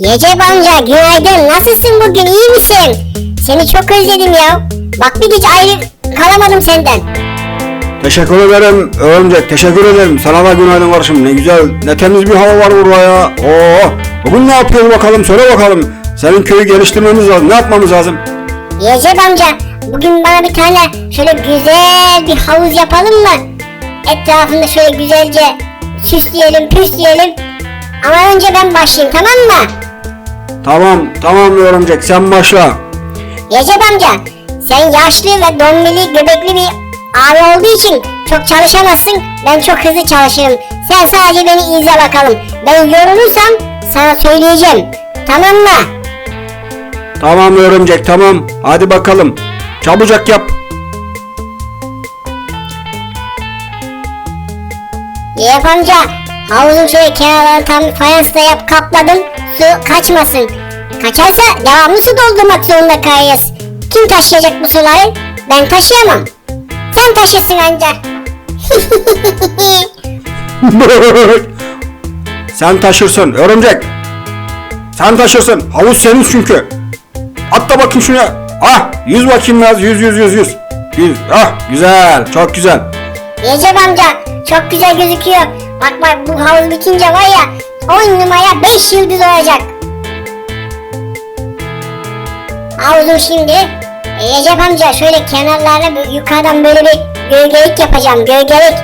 Recep amca günaydın. Nasılsın bugün? iyi misin? Seni çok özledim ya. Bak bir hiç ayrı kalamadım senden. Teşekkür ederim örümcek teşekkür ederim. Sana da günaydın kardeşim. Ne güzel ne temiz bir hava var burada ya. Oo, bugün ne yapıyoruz bakalım söyle bakalım. Senin köyü geliştirmemiz lazım. Ne yapmamız lazım? Recep amca bugün bana bir tane şöyle güzel bir havuz yapalım mı? Etrafında şöyle güzelce süsleyelim püsleyelim. Ama önce ben başlayayım tamam mı? Tamam tamam örümcek sen başla. Recep amca sen yaşlı ve dombili göbekli bir abi olduğu için çok çalışamazsın. Ben çok hızlı çalışırım. Sen sadece beni izle bakalım. Ben yorulursam sana söyleyeceğim. Tamam mı? Tamam örümcek tamam. Hadi bakalım. Çabucak yap. Recep amca havuzun şöyle kenarlarını tam fayansla yap kapladım. Su kaçmasın. Kaçarsa devamlı su doldurmak zorunda kalacağız. Kim taşıyacak bu suları? Ben taşıyamam. Sen taşırsın anca. sen taşırsın örümcek. Sen taşırsın. Havuz senin çünkü. Atla bakayım şuna. Ah yüz bakayım biraz. Yüz yüz yüz yüz. Yüz. Ah güzel. Çok güzel. Recep amca çok güzel gözüküyor. Bak bak bu havuz bitince var ya 10 numara 5 yıldız olacak. Havuzum şimdi e, Recep amca şöyle kenarlarına yukarıdan böyle bir gölgelik yapacağım gölgelik.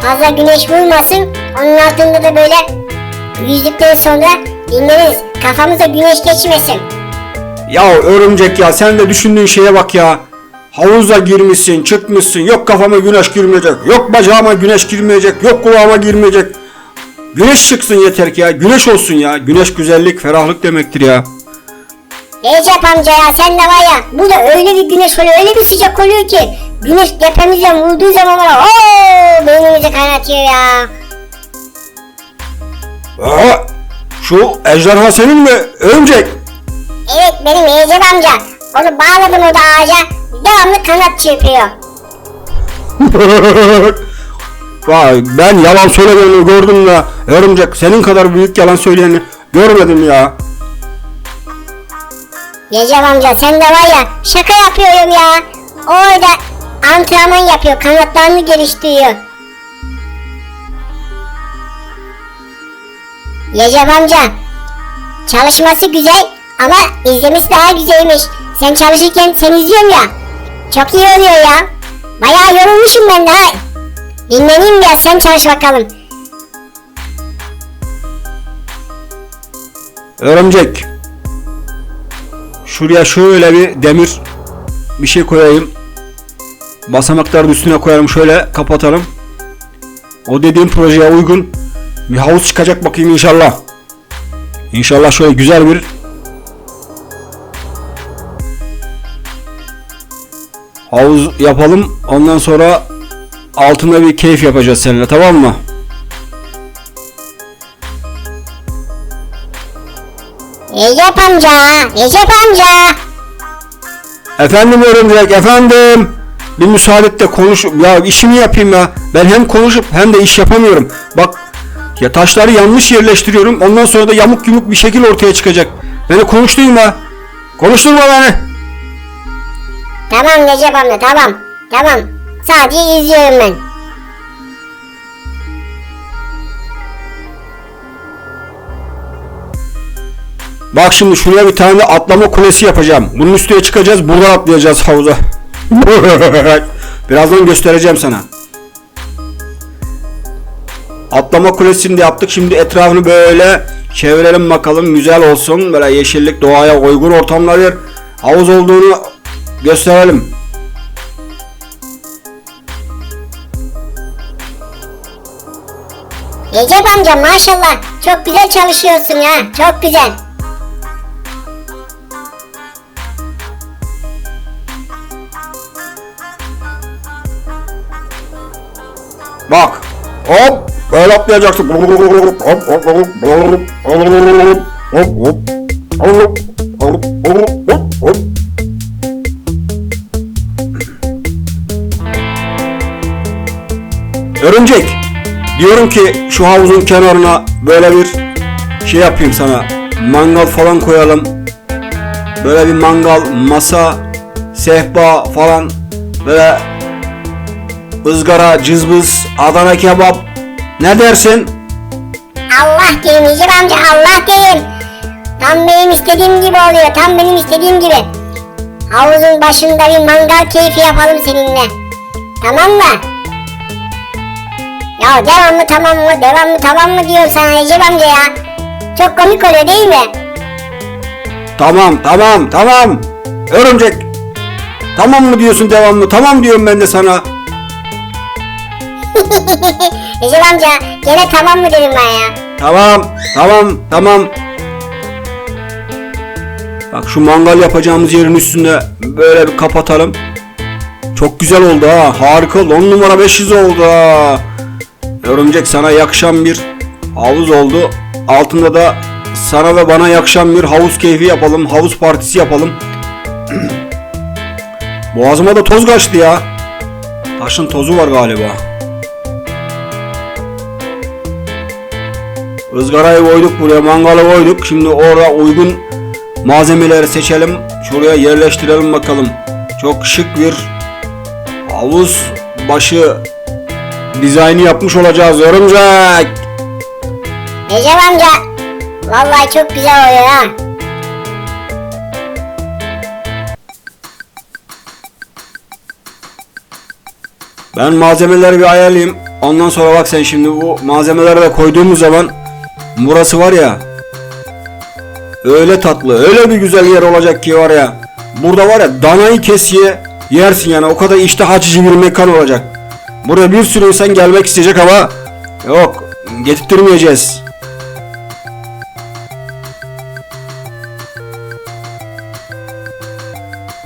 Fazla güneş vurmasın. Onun altında da böyle yüzdükten sonra dinleriz. Kafamıza güneş geçmesin. Ya örümcek ya sen de düşündüğün şeye bak ya. Havuza girmişsin, çıkmışsın. Yok kafama güneş girmeyecek. Yok bacağıma güneş girmeyecek. Yok kulağıma girmeyecek. Güneş çıksın yeter ki ya. Güneş olsun ya. Güneş güzellik, ferahlık demektir ya. Recep amca ya sen de var ya bu da öyle bir güneş oluyor öyle bir sıcak oluyor ki güneş tepemizden vurduğu zaman var ooo beynimizi kaynatıyor ya. Aa, şu ejderha senin mi? Örümcek. Evet benim Recep amca onu bağladım orada ağaca devamlı kanat çırpıyor. Ben yalan söylemeni gördüm ya. Örümcek senin kadar büyük yalan söyleyeni görmedim ya. Recep amca sen de var ya şaka yapıyorum ya. Orada antrenman yapıyor kanatlarını geliştiriyor. Recep amca çalışması güzel ama izlemesi daha güzelmiş. Sen çalışırken sen izliyorum ya. Çok iyi oluyor ya. Bayağı yorulmuşum ben de ha. Dinleneyim biraz sen çalış bakalım. Örümcek. Şuraya şöyle bir demir bir şey koyayım. Basamakların üstüne koyalım şöyle kapatalım. O dediğim projeye uygun bir havuz çıkacak bakayım inşallah. İnşallah şöyle güzel bir havuz yapalım. Ondan sonra altında bir keyif yapacağız seninle tamam mı? Recep amca, Recep amca. Efendim örümcek efendim. Bir müsaade de konuş. Ya işimi yapayım ya. Ben hem konuşup hem de iş yapamıyorum. Bak ya taşları yanlış yerleştiriyorum. Ondan sonra da yamuk yumuk bir şekil ortaya çıkacak. Beni konuşturma. Konuşturma beni. Tamam Recep amca tamam. Tamam. Sadece izliyorum ben. Bak şimdi şuraya bir tane atlama kulesi yapacağım. Bunun üstüne çıkacağız. Buradan atlayacağız havuza. Birazdan göstereceğim sana. Atlama kulesini de yaptık. Şimdi etrafını böyle çevirelim bakalım. Güzel olsun. Böyle yeşillik doğaya uygun ortamlar havuz olduğunu gösterelim. Recep amca maşallah çok güzel çalışıyorsun ya çok güzel. Bak hop böyle atlayacaksın. Hop hop hop hop hop hop hop hop Örümcek Diyorum ki şu havuzun kenarına böyle bir şey yapayım sana. mangal falan koyalım. Böyle bir mangal, masa, sehpa falan. Böyle ızgara, cızbız, Adana kebap. Ne dersin? Allah diyeyim Recep amca Allah diyeyim. Tam benim istediğim gibi oluyor. Tam benim istediğim gibi. Havuzun başında bir mangal keyfi yapalım seninle. Tamam mı? Ya devamlı tamam mı? Devamlı tamam mı diyorum sana Recep amca ya. Çok komik oluyor değil mi? Tamam, tamam, tamam. Örümcek. Tamam mı diyorsun devamlı? Tamam diyorum ben de sana. Recep amca gene tamam mı dedim ben ya. Tamam, tamam, tamam. Bak şu mangal yapacağımız yerin üstünde böyle bir kapatalım. Çok güzel oldu ha. Harika. 10 numara 500 oldu ha. Örümcek sana yakışan bir havuz oldu. Altında da sana ve bana yakışan bir havuz keyfi yapalım. Havuz partisi yapalım. Boğazıma da toz kaçtı ya. Taşın tozu var galiba. Izgarayı koyduk buraya, mangalı koyduk. Şimdi orada uygun malzemeleri seçelim. Şuraya yerleştirelim bakalım. Çok şık bir havuz başı dizaynı yapmış olacağız örümcek. Recep amca vallahi çok güzel oluyor ha. Ben malzemeleri bir ayarlayayım. Ondan sonra bak sen şimdi bu malzemeleri de koyduğumuz zaman burası var ya öyle tatlı öyle bir güzel yer olacak ki var ya burada var ya danayı kes ye yersin yani o kadar iştah açıcı bir mekan olacak. Buraya bir sürü insan gelmek isteyecek ama yok getirtmeyeceğiz.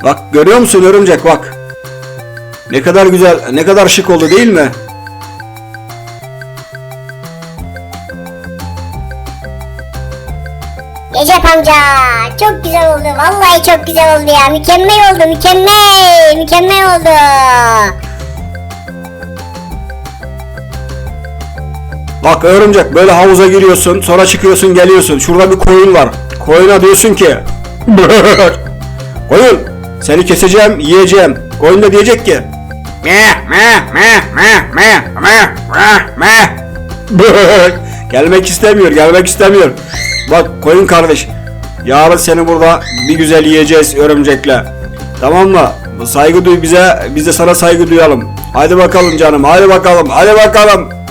Bak görüyor musun örümcek bak. Ne kadar güzel, ne kadar şık oldu değil mi? Recep amca çok güzel oldu. Vallahi çok güzel oldu ya. Mükemmel oldu. Mükemmel. Mükemmel oldu. Bak örümcek böyle havuza giriyorsun sonra çıkıyorsun geliyorsun. Şurada bir koyun var. Koyuna diyorsun ki Koyun seni keseceğim yiyeceğim. Koyun da diyecek ki Gelmek istemiyor gelmek istemiyor. Bak koyun kardeş yarın seni burada bir güzel yiyeceğiz örümcekle. Tamam mı? Saygı duy bize biz de sana saygı duyalım. Hadi bakalım canım hadi bakalım hadi bakalım.